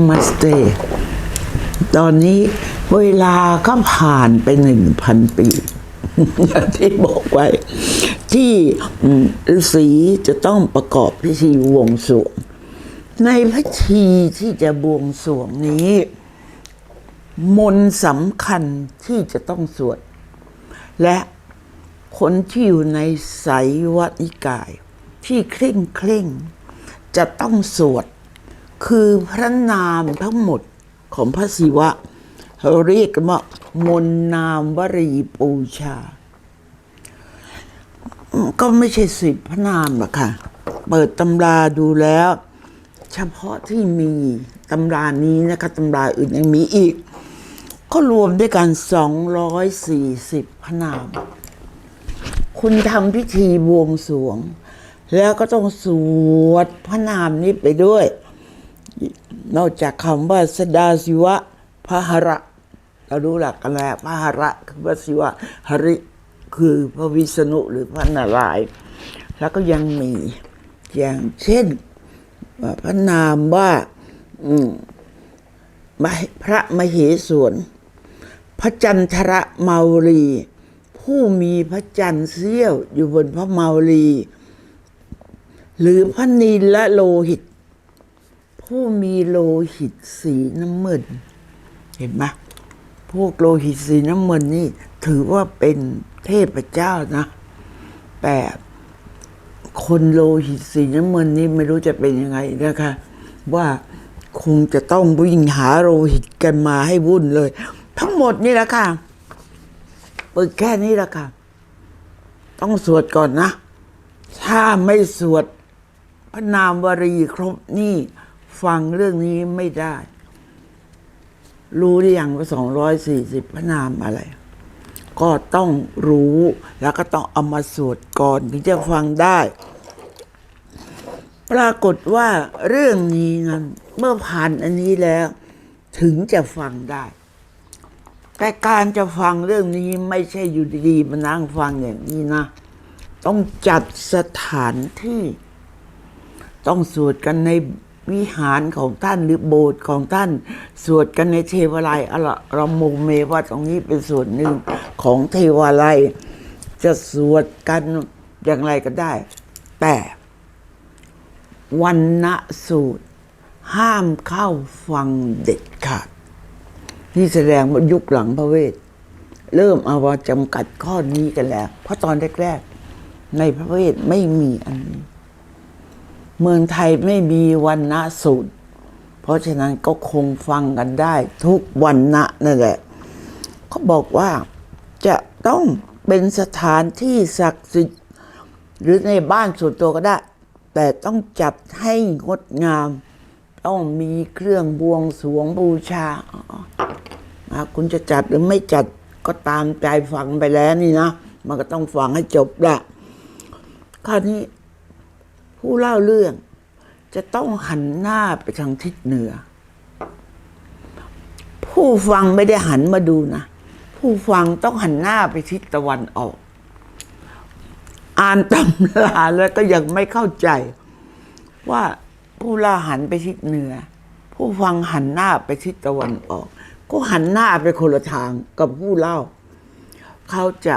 นมัสเต ตอนนี้เวลาก็ผ่านไปหนึ่งพันปีอย่างที่บอกไว้ ที่ฤาษีจะต้องประกอบพิธีบวงสรวง ในพิธีที่จะบวงสรวงนี้ มนสำคัญที่จะต้องสวด และคนที่อยู่ในไสยวัดนิกาย ที่เคร่งเคร่งจะต้องสวด คือพระนามทั้งหมดของพระศิวะเราเรียกกันว่ามนนามวรีปูชา ก็ไม่ใช่สิบพระนามหรอกค่ะ เปิดตำราดูแล้ว เฉพาะที่มีตำรานี้นะคะตำราอื่นยังมีอีก ก็รวมด้วยกัน 240 พระนาม คุณทำพิธีบวงสรวง แล้วก็ต้องสวดพระนามนี้ไปด้วย นอกจากคำว่าสดาศิวะพระหระเรารู้หลักกันแล้วพระหระคือพระศิวะหริคือพระวิษณุหรือพระนารายณ์แล้วก็ยังมีอย่างเช่นพระนามว่าพระมเหสวนพระจันทระเมาลีผู้มีพระจันทร์เสี้ยวอยู่บนพระเมาลีหรือพระนีละโลหิต ผู้มีโลหิตสีน้ำมันเห็นไหมพวกโลหิตสีน้ำมันนี่ ถือว่าเป็นเทพเจ้านะแต่คนโลหิตสีน้ำมันนี่ไม่รู้จะเป็นยังไงนะคะ ว่าคงจะต้องวิ่งหาโลหิตกันมาให้วุ่นเลย ทั้งหมดนี่แหละค่ะเปิดแค่นี้แหละค่ะ ต้องสวดก่อนนะ ถ้าไม่สวดพระนามวรีครบนี่ ฟังเรื่องนี้ไม่ได้ รู้หรือยังว่าสองร้อยสี่สิบพระนามอะไร ก็ต้องรู้แล้วก็ต้องเอามาสวดก่อนถึงจะฟังได้ ปรากฏว่าเรื่องนี้นั้นเมื่อผ่านอันนี้แล้ว ถึงจะฟังได้ แต่การจะฟังเรื่องนี้ไม่ใช่อยู่ดีๆมานั่งฟังอย่างนี้นะ ต้องจัดสถานที่ ต้องสวดกันใน วิหารของท่านหรือโบสถ์ของท่าน สวดกันในเทวาลัยอะละเราโมเมว่าตรงนี้เป็นส่วนหนึ่งของเทวาลัย จะสวดกันอย่างไรก็ได้ แต่วันณะสูตร ห้ามเข้าฟังเด็ดขาดนี่แสดงว่ายุคหลังพระเวท เริ่มเอามาจำกัดข้อนี้กันแล้ว เพราะตอนแรกๆในพระเวทไม่มีอันนี้ เมืองไทยไม่มีวันณะสูตร เพราะฉะนั้นก็คงฟังกันได้ ทุกวันณะนั่นแหละเขาบอกว่าจะต้องเป็นสถานที่ศักดิ์สิทธิ์หรือในบ้านส่วนตัวก็ได้ แต่ต้องจัดให้งดงาม ต้องมีเครื่องบวงสรวงบูชาคุณจะจัดหรือไม่จัดก็ตามใจฟังไปแล้วนี่นะ มันก็ต้องฟังให้จบละคราวนี้ ผู้เล่าเรื่อง จะต้องหันหน้าไปทางทิศเหนือ ผู้ฟังไม่ได้หันมาดูนะ ผู้ฟังต้องหันหน้าไปทิศตะวันออก อ่านตำราแล้วก็ยังไม่เข้าใจ ว่าผู้เล่าหันไปทิศเหนือ ผู้ฟังหันหน้าไปทิศตะวันออก ก็หันหน้าไปคนละทางกับผู้เล่า เขาจะ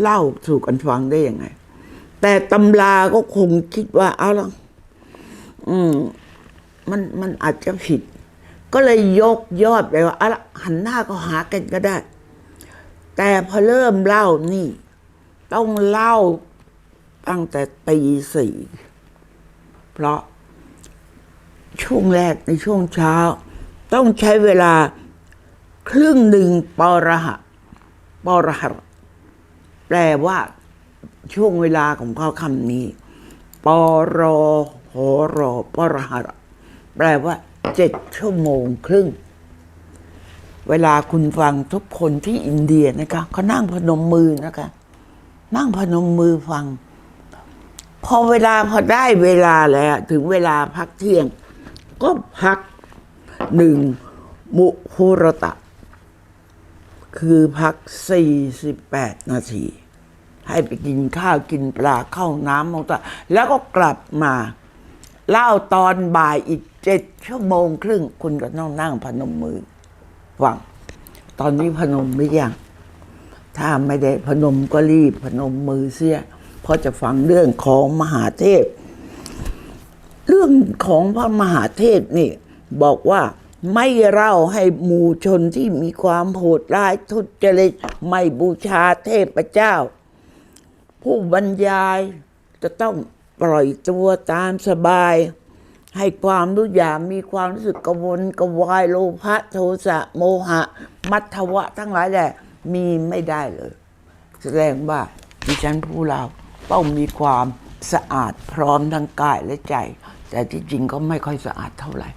เล่าสู่กันฟังได้ยังไง แต่ตำราก็คงคิดว่า เอาละอืม มันมันอาจจะผิด ก็เลยยกยอดไปว่าเอาละหันหน้าก็หากันก็ได้ แต่พอเริ่มเล่านี่ ต้องเล่าตั้งแต่ตีสี่เพราะช่วงแรกในช่วงเช้า ต้องใช้เวลาครึ่งหนึ่งปรหะปรหะแปลว่า ช่วงเวลาของเขาคำนี้ ปรหรปรหะแปลว่าเจ็ดชั่วโมงครึ่ง เวลาคุณฟังทุกคนที่อินเดียนะคะเขานั่งพนมมือนะคะ นั่งพนมมือฟัง พอเวลาพอได้เวลาแล้ว ถึงเวลาพักเที่ยง ก็พักหนึ่งมุหุรตะ คือพัก 48 นาที ให้ไปกินข้าวกินปลาเข้าน้ำมองตาแล้วก็กลับมาเล่าตอนบ่ายอีกเจ็ดชั่วโมงครึ่ง คุณก็ต้องนั่งพนมมือฟังตอนนี้พนมไม่ยังถ้าไม่ได้พนมก็รีบพนมมือเสียเพราะจะฟังเรื่องของมหาเทพ เรื่องของพระมหาเทพนี่ บอกว่าไม่เล่าให้หมู่ชนที่มีความโหดร้ายทุจริตไม่บูชาเทพเจ้า ผู้บรรยายจะต้องปล่อยตัวตามสบาย ให้ความรู้อย่างมีความรู้สึกกวนกวายโลภะโทสะโมหะ มัทวะทั้งหลายแหละมีไม่ได้เลย แสดงว่าดิฉันผู้เราต้องมีความสะอาดพร้อมทั้งกายและใจ แต่ที่จริงก็ไม่ค่อยสะอาดเท่าไหร่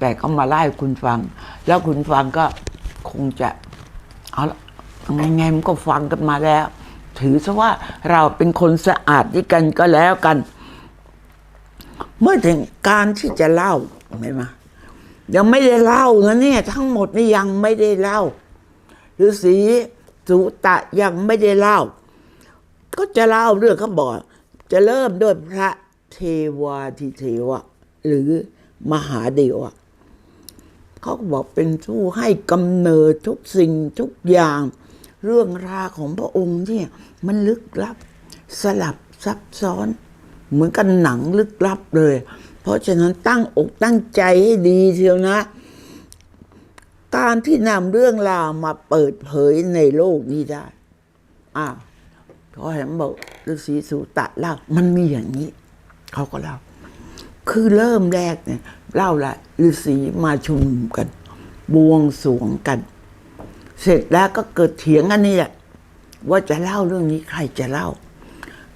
แต่ก็มาไล่คุณฟัง แล้วคุณฟังก็คงจะเอาละไงไงมันก็ฟังกันมาแล้ว ถือซะว่าเราเป็นคนสะอาดด้วยกันก็แล้วกัน เมื่อถึงการที่จะเล่าไม่มายังไม่ได้เล่านะเนี่ย ทั้งหมดนี่ยังไม่ได้เล่าฤาษีสุตะยังไม่ได้เล่า ก็จะเล่าเรื่องเขาบอกจะเริ่มด้วยพระเทวาธิเทวะ หรือมหาเดวะเขาบอกเป็นผู้ให้กำเนิดทุกสิ่งทุกอย่าง เรื่องราวของพระองค์เนี่ยมันลึกลับ สลับซับซ้อน เหมือนกันหนังลึกลับเลย เพราะฉะนั้นตั้งอกตั้งใจให้ดีเชียวนะ การที่นำเรื่องราวมาเปิดเผยในโลกนี้ได้อ่าเขาเห็นบอกฤาษีสุตะเล่ามันมีอย่างนี้ เขาก็เล่า คือเริ่มแรกเนี่ยเล่าละฤาษีมาชุมกัน บวงสรวงกัน เสร็จแล้วก็เกิดเถียงกันนี่แหละว่าจะเล่าเรื่องนี้ใครจะเล่า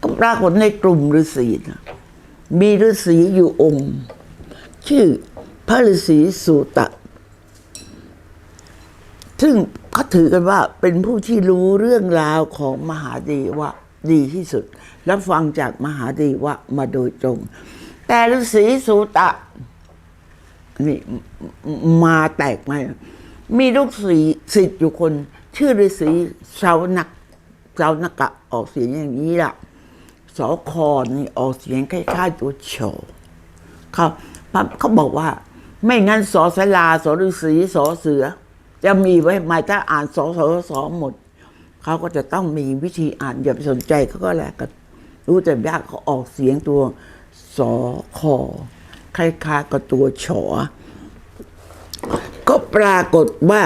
ก็ปรากฏในกลุ่มฤาษีนะมีฤาษีอยู่องค์ ชื่อพระฤาษีสุตะ ซึ่งเขาถือกันว่าเป็นผู้ที่รู้เรื่องราวของมหาเดวะดีที่สุด และฟังจากมหาเดวะมาโดยตรง แต่ฤาษีสุตะนี่มาแตกไหม มีลูกศิษย์ศิษย์อยู่คน ชื่อฤาษีเสานักเสานักะออกเสียงอย่างนี้ล่ะสอคอนี่ออกเสียงคล้ายๆตัวโฉเขาเขาบอกว่า ไม่งั้นสอสลาสอฤาษีสอเสือ จะมีไว้ไหมถ้าอ่านสอสอสอหมด เขาก็จะต้องมีวิธีอ่านอย่าไปสนใจเขาก็แล้วกันรู้แต่ยากเขาออกเสียงตัวสอคอคล้ายๆกับตัวฉ ปรากฏว่า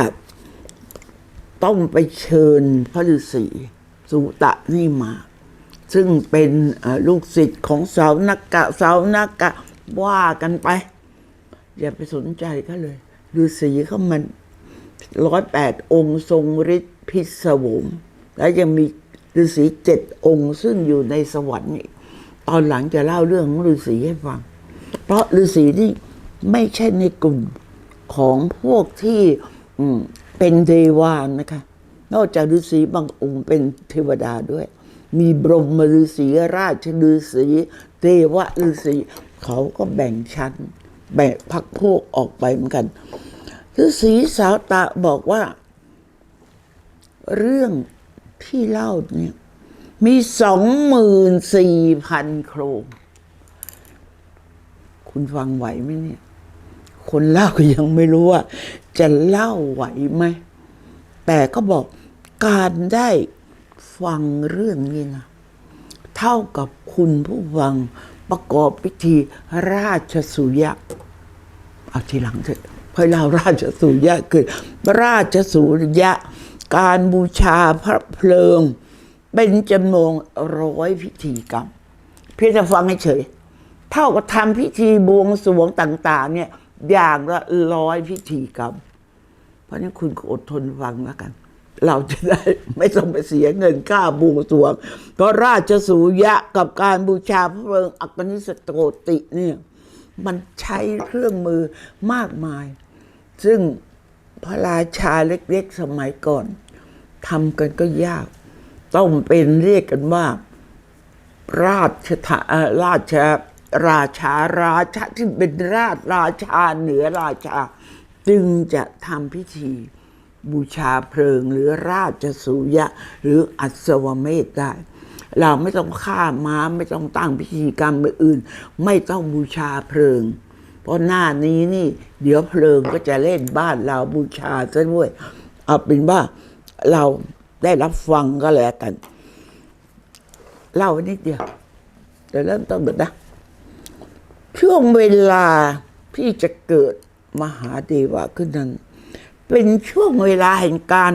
ต้องไปเชิญพระฤาษีสุตะนี่มา ซึ่งเป็นลูกศิษย์ของสาวนักกะสาวนักกะว่ากันไป อย่าไปสนใจเขาเลยฤาษีเขามันร้อยแปดองค์ทรงฤทธิ์พิศวงแล้วยังมีฤาษีเจ็ดองค์ ซึ่งอยู่ในสวรรค์อีกตอนหลังจะเล่าเรื่องของฤาษีให้ฟัง เพราะฤาษีนี่ไม่ใช่ในกลุ่ม ของพวกที่เป็นเทวานะคะ นอกจากฤาษีบางองค์เป็นเทวดาด้วย มีบรมฤาษีราชฤาษีเทวฤาษีเขาก็แบ่งชั้น แบ่งพักพวกออกไปเหมือนกันฤาษีสาวตะบอกว่า เรื่องที่เล่าเนี่ยมีสองหมื่นสี่พันโครง คุณฟังไหวไหมเนี่ย คนเล่าก็ยังไม่รู้ว่า จะเล่าไหวไหม แต่ก็บอกการได้ฟังเรื่องนี้นะเท่ากับคุณผู้ฟังประกอบพิธีราชสุยะเอาทีหลังเถอะเพื่อเล่าราชสุยะคือราชสุยะ การบูชาพระเพลิง เป็นจำนวนร้อยพิธีกรรม เพียงแต่ฟังเฉยเท่ากับทำพิธีบวงสรวงต่าง ๆ เนี่ย อย่างละร้อยพิธีกรรม เพราะนั้นคุณก็อดทนฟังแล้วกัน เราจะได้ไม่ต้องไปเสียเงินค่าบวงสวงเพราะราชสูยะกับการบูชาพระเพลิงอักนิสโตติเนี่ยมันใช้เครื่องมือมากมาย ซึ่งพระราชาเล็กๆสมัยก่อนทำกันก็ยาก ต้องเป็นเรียกกันว่า ราชทาราช ราชาราชาที่เป็นราชราชาเหนือราชา จึงจะทำพิธีบูชาเพลิงหรือราชสูยะ หรืออัศวเมธได้ เราไม่ต้องฆ่าม้าไม่ต้องตั้งพิธีกรรมอื่น ไม่ต้องบูชาเพลิง เพราะหน้านี้นี่ เดี๋ยวเพลิงก็จะเล่นบ้านเราบูชาซะด้วยเอาเป็นว่าเราได้รับฟังก็แล้วกัน เล่าไว้นิดเดียวเดี๋ยวเริ่มต้นกันนะ ช่วงเวลาที่จะเกิดมหาเดวะขึ้นนั้น เป็นช่วงเวลาแห่งการ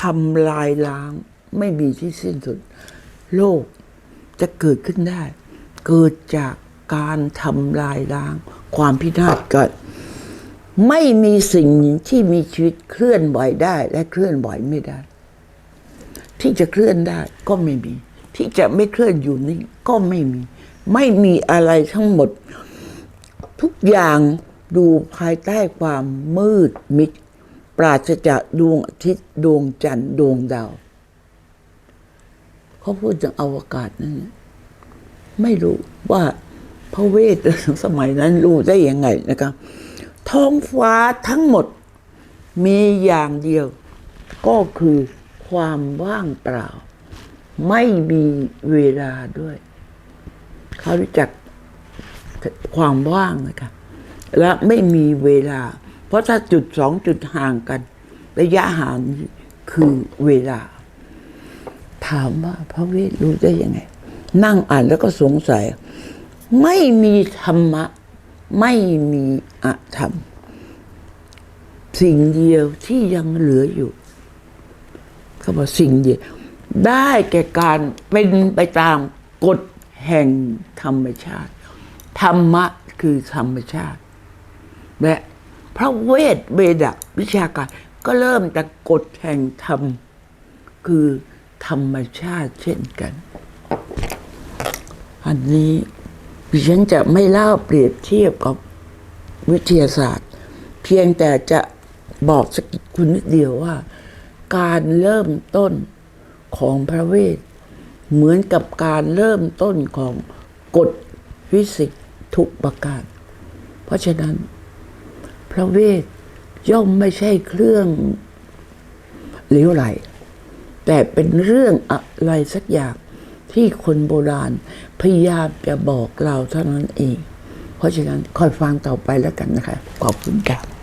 ทำลายล้าง ไม่มีที่สิ้นสุด โลกจะเกิดขึ้นได้ เกิดจากการทำลายล้าง ความพินาศเกิดไม่มีสิ่งที่มีชีวิตเคลื่อนไหวได้ และเคลื่อนไหวไม่ได้ ที่จะเคลื่อนได้ก็ไม่มี ที่จะไม่เคลื่อนอยู่นิ่ก็ไม่มี ไม่มีอะไรทั้งหมด ทุกอย่างดูภายใต้ความมืดมิด ปราศจากดวงอาทิตย์ดวงจันทร์ดวงดาวเขาพูดถึงอวกาศนั่นไม่รู้ว่าพระเวทสมัยนั้นรู้ได้ยังไงนะครับท้องฟ้าทั้งหมดมีอย่างเดียว ก็คือความว่างเปล่า ไม่มีเวลาด้วย เขารู้จัก ความว่างนะคะและไม่มีเวลา เพราะถ้าจุดสองจุดห่างกัน ระยะห่างคือเวลา ถามว่าพระเวทรู้ได้ยังไง นั่งอ่านแล้วก็สงสัย ไม่มีธรรมะ ไม่มีอธรรม สิ่งเดียวที่ยังเหลืออยู่เขาบอกสิ่งเดียว ได้แก่การเป็นไปตามกฎแห่งธรรมชาติ ธรรมะคือธรรมชาติ และพระเวทเวดะวิชาการ ก็เริ่มจากกฎแห่งธรรม คือธรรมชาติเช่นกัน อันนี้ดิฉันจะไม่เล่าเปรียบเทียบกับวิทยาศาสตร์ เพียงแต่จะบอกสกกิดคุณนิดเดียวว่า การเริ่มต้นของพระเวท เหมือนกับการเริ่มต้นของกฎฟิสิกส์ ทุกประการ เพราะฉะนั้น พระเวทย่อมไม่ใช่เครื่องเหลวไหล แต่เป็นเรื่องอะไรสักอย่างที่คนโบราณพยายามจะบอกเราเท่านั้นเอง เพราะฉะนั้นคอยฟังต่อไปแล้วกันนะคะ ขอบคุณค่ะ